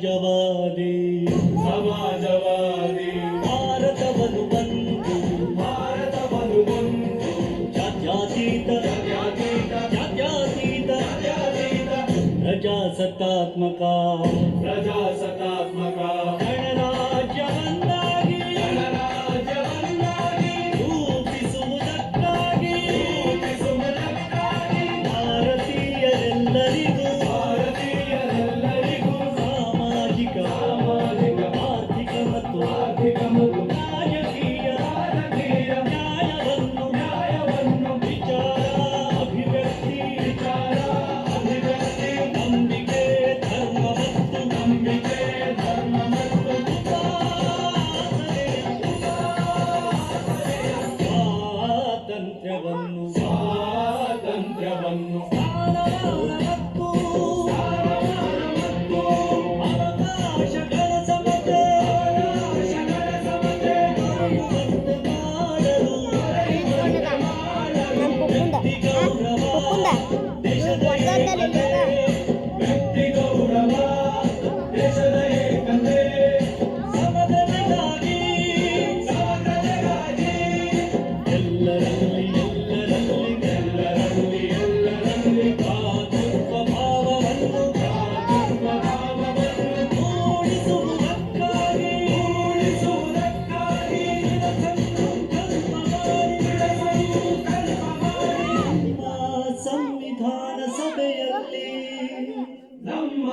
ಸಮಾಜವಾದಿ ಸಮಾಜವಾದಿ ಭಾರತವನ್ನು ಬಂದು ಭಾರತವನ್ನು ಬಂದು ಜಾತ್ಯಾತೀತ ಜಾತ್ಯಾತೀತ ಜಾತ್ಯಾತೀತ ಜಾತ್ಯಾತೀತ ಪ್ರಜಾಸತ್ತಾತ್ಮಕ ಪ್ರಜಾಸತ್ತಾತ್ಮಕ ಗಿಡವನ್ನು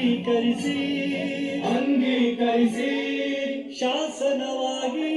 ಅಂಗೀಕರಿಸಿ ಅಂಗೀಕರಿಸಿ ಶಾಸನವಾಗಿ